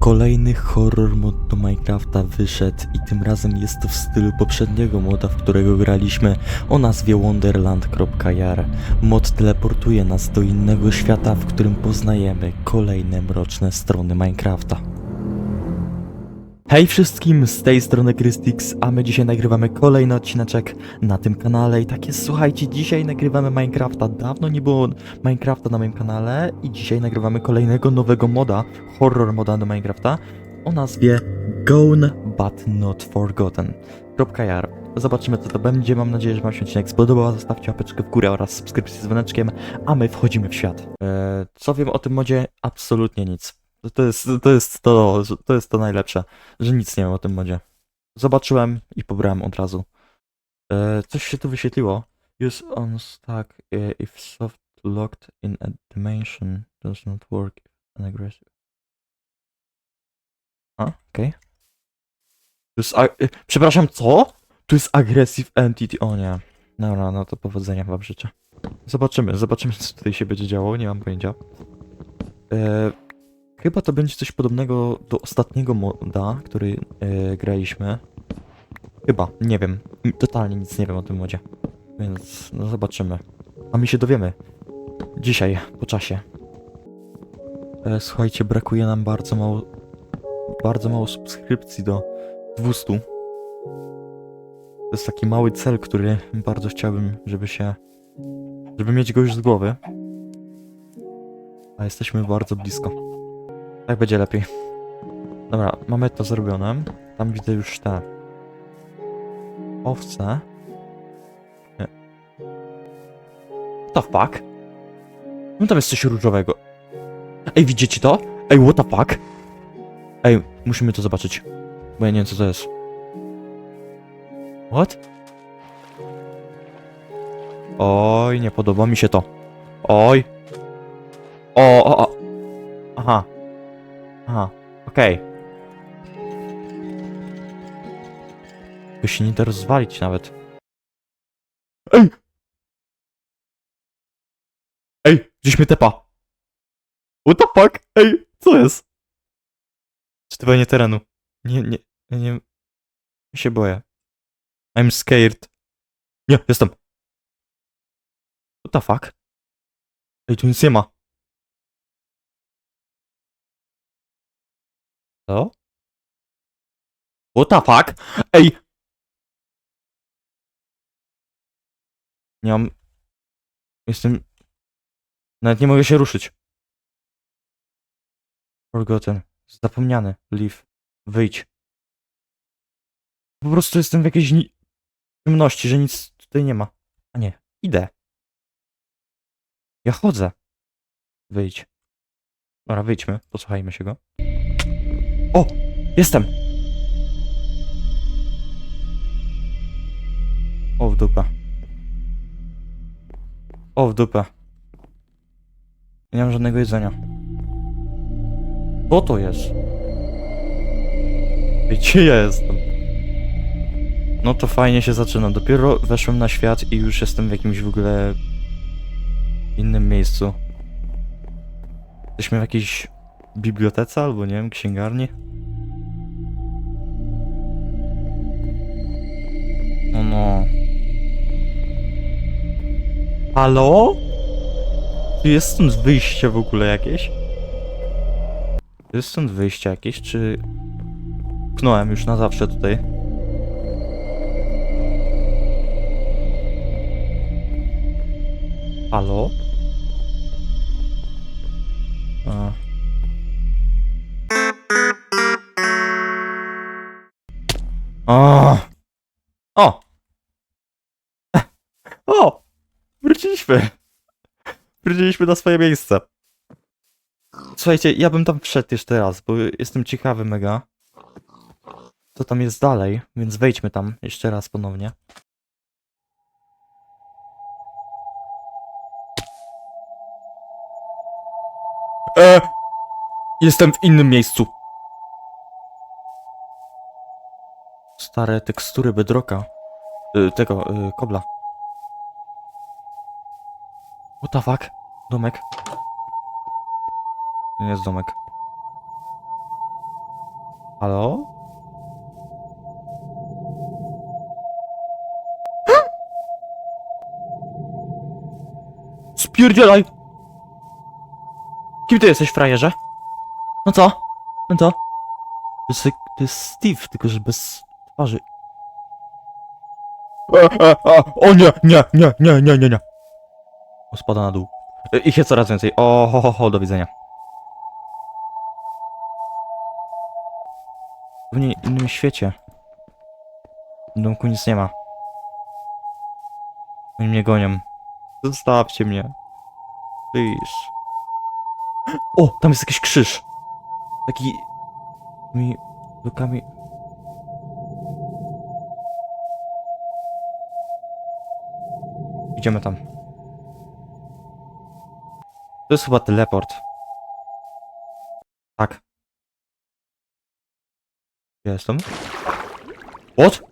Kolejny horror mod do Minecrafta wyszedł i tym razem jest to w stylu poprzedniego moda, w którego graliśmy o nazwie wonderland.jar. Mod teleportuje nas do innego świata, w którym poznajemy kolejne mroczne strony Minecrafta. Hej wszystkim, z tej strony Krystix, a my dzisiaj nagrywamy kolejny odcineczek na tym kanale i tak jest, słuchajcie, dzisiaj nagrywamy Minecrafta, dawno nie było Minecrafta na moim kanale i dzisiaj nagrywamy kolejnego nowego moda, horror moda do Minecrafta o nazwie Gone But Not Forgotten. .jar. Zobaczymy co to będzie, mam nadzieję, że wam się odcinek spodobał, zostawcie łapeczkę w górę oraz subskrypcję z dzwoneczkiem, a my wchodzimy w świat. Eee, co wiem o tym modzie? Absolutnie nic. To jest, to jest to, to jest to najlepsze, że nic nie wiem o tym modzie. Zobaczyłem i pobrałem od razu. E, coś się tu wyświetliło. Use on stack e, if soft locked in a dimension does not work an aggressive. A, okej. To jest. E, przepraszam, co? Tu jest aggressive entity. O nie. Dobra, no to powodzenia wam życzę. Zobaczymy, zobaczymy co tutaj się będzie działo, nie mam pojęcia. E, chyba to będzie coś podobnego do ostatniego moda, który e, graliśmy. Chyba, nie wiem. Totalnie nic nie wiem o tym modzie. Więc no zobaczymy. A my się dowiemy. Dzisiaj, po czasie. E, słuchajcie, brakuje nam bardzo mało. Bardzo mało subskrypcji do 200. To jest taki mały cel, który bardzo chciałbym, żeby się. żeby mieć go już z głowy. A jesteśmy bardzo blisko. Tak będzie lepiej. Dobra, mamy to zrobione. Tam widzę już te owce. Nie. What the fuck? No tam jest coś różowego. Ej, widzicie to? Ej, what the fuck? Ej, musimy to zobaczyć. Bo ja nie wiem co to jest. What? Oj, nie podoba mi się to. Oj. O, o, o. Aha. Aha, okej. To się nie da rozwalić nawet. Ej! Ej, gdzieś mnie tepa. What the fuck? Ej, co jest? Czytywanie terenu. Nie, nie, nie, nie. Się boję. I'm scared. Nie, jestem. What the fuck? Ej, tu nic nie ma. Co? What the fuck? Ej! Nie mam... Jestem... Nawet nie mogę się ruszyć. Forgotten. Zapomniany. Leave. Wyjdź. Po prostu jestem w jakiejś ni- ciemności, że nic tutaj nie ma. A nie. Idę. Ja chodzę. Wyjdź. Dobra, wyjdźmy. Posłuchajmy się go. O! Jestem! O w dupę. O w dupę. Nie mam żadnego jedzenia. Co to jest? Gdzie ja jestem? No to fajnie się zaczyna. Dopiero weszłem na świat i już jestem w jakimś w ogóle innym miejscu. Jesteśmy w jakiejś bibliotece albo nie wiem, księgarni. No no. Halo? Czy jest stąd wyjście w ogóle jakieś? Jest stąd wyjście jakieś, czy... Pchnąłem już na zawsze tutaj. Halo? A. O! O! Wróciliśmy! Wróciliśmy na swoje miejsce. Słuchajcie, ja bym tam wszedł jeszcze raz, bo jestem ciekawy mega. Co tam jest dalej, więc wejdźmy tam jeszcze raz ponownie. E! Jestem w innym miejscu. Stare tekstury bedroka. Y, tego, y, kobla. What the fuck? Domek. To nie jest domek. Halo? Spierdzielaj! Kim ty jesteś, frajerze? No co? No to? To jest, to jest Steve, tylko że bez twarzy. E, e, e, o nie, nie, nie, nie, nie, nie, nie. O, spada na dół. E, Ich jest coraz więcej. O, ho, ho, ho, do widzenia. W nie innym świecie. W domku nic nie ma. Oni mnie gonią. Zostawcie mnie. Please. O, tam jest jakiś krzyż. Taki... Mi... Lukami... Idziemy tam. To jest chyba teleport. Tak. Jestem? What?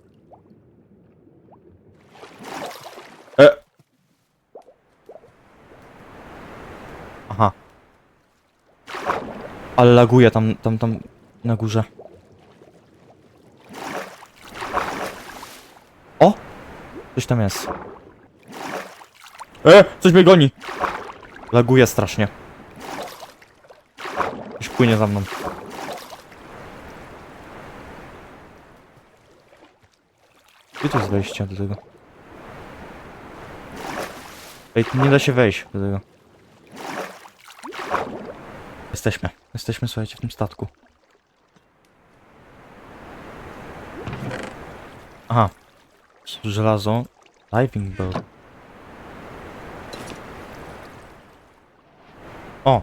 E. Aha. Ale laguje tam, tam, tam na górze. O! Coś tam jest. E! Coś mnie goni! Laguje strasznie. Coś płynie za mną. Gdzie to jest wejście do tego? Ej, nie da się wejść do tego. Jesteśmy. Jesteśmy, słuchajcie, w tym statku. Aha. Żelazo. Diving bell. O!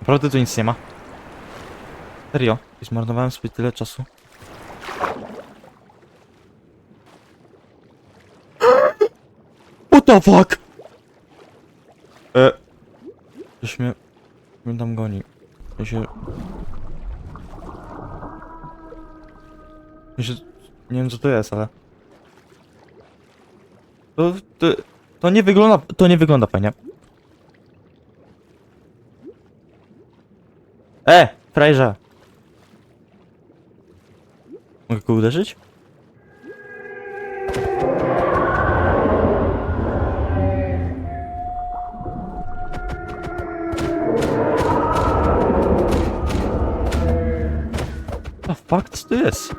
Naprawdę tu nic nie ma. Serio? I zmarnowałem sobie tyle czasu. What the fuck? E... Coś mnie... mnie tam goni. Ja się... Ja się... Nie wiem co to jest, ale... To... To, to nie wygląda... To nie wygląda fajnie. E! Frajże! Mogę go uderzyć? A fuck, co to jest?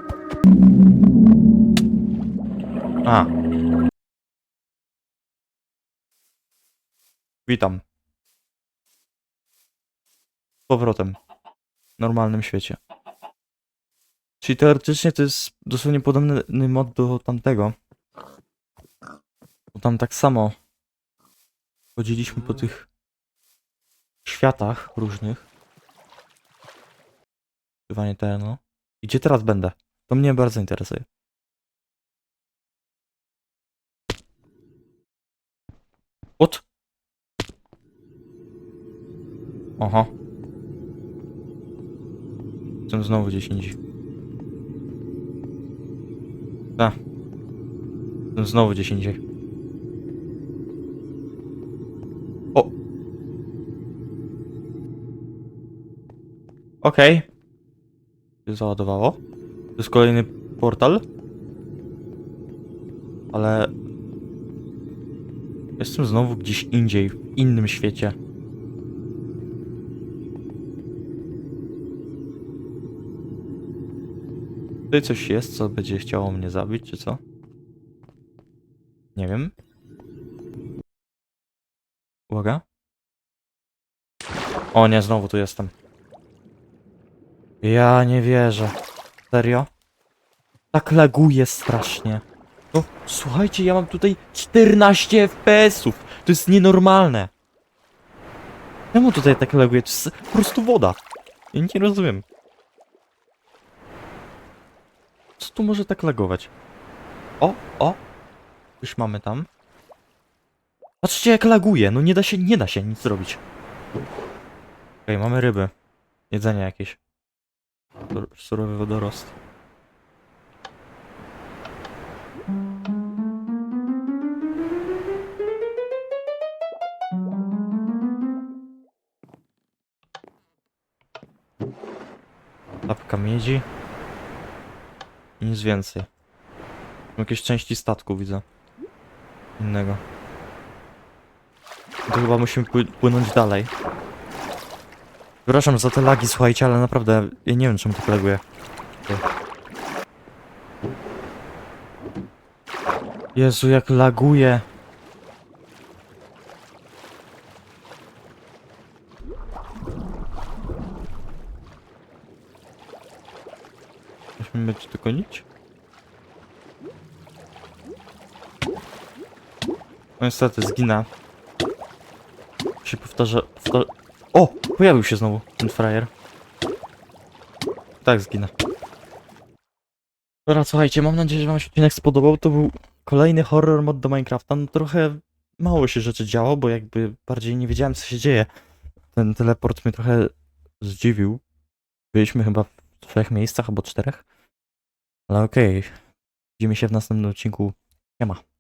Witam. Z powrotem. W normalnym świecie. Czyli teoretycznie to jest dosłownie podobny mod do tamtego. Bo tam tak samo chodziliśmy po tych światach różnych. Ukrywanie terenu. I gdzie teraz będę? To mnie bardzo interesuje. What? Oho. Jestem znowu gdzieś indziej. A. Jestem znowu gdzieś indziej. O. Okej. Się załadowało. To jest kolejny portal. Ale... Jestem znowu gdzieś indziej, w innym świecie. Tutaj coś jest, co będzie chciało mnie zabić, czy co? Nie wiem. Uwaga. O nie, znowu tu jestem. Ja nie wierzę. Serio? Tak laguje strasznie. No, słuchajcie, ja mam tutaj 14 FPS-ów. To jest nienormalne. Czemu tutaj tak laguje? To jest po prostu woda. Ja nie rozumiem. Co tu może tak lagować? O, o! Już mamy tam. Patrzcie jak laguje, no nie da się, nie da się nic zrobić. Okej, okay, mamy ryby. Jedzenie jakieś. Surowy wodorost. Tapka miedzi. Nic więcej. Jakieś części statku widzę. Innego. To chyba musimy pły- płynąć dalej. Przepraszam za te lagi, słuchajcie, ale naprawdę ja nie wiem czemu tak laguje. Jezu, jak laguje. Musimy być tylko nić? No niestety, zginę. Się powtarza... powtarza... O! Pojawił się znowu ten frajer. Tak, zginę. Dobra, słuchajcie, mam nadzieję, że wam się odcinek spodobał. To był kolejny horror mod do Minecrafta. No trochę mało się rzeczy działo, bo jakby bardziej nie wiedziałem, co się dzieje. Ten teleport mnie trochę zdziwił. Byliśmy chyba w trzech miejscach albo czterech. Ale okej. Widzimy się w następnym odcinku. Nie ma.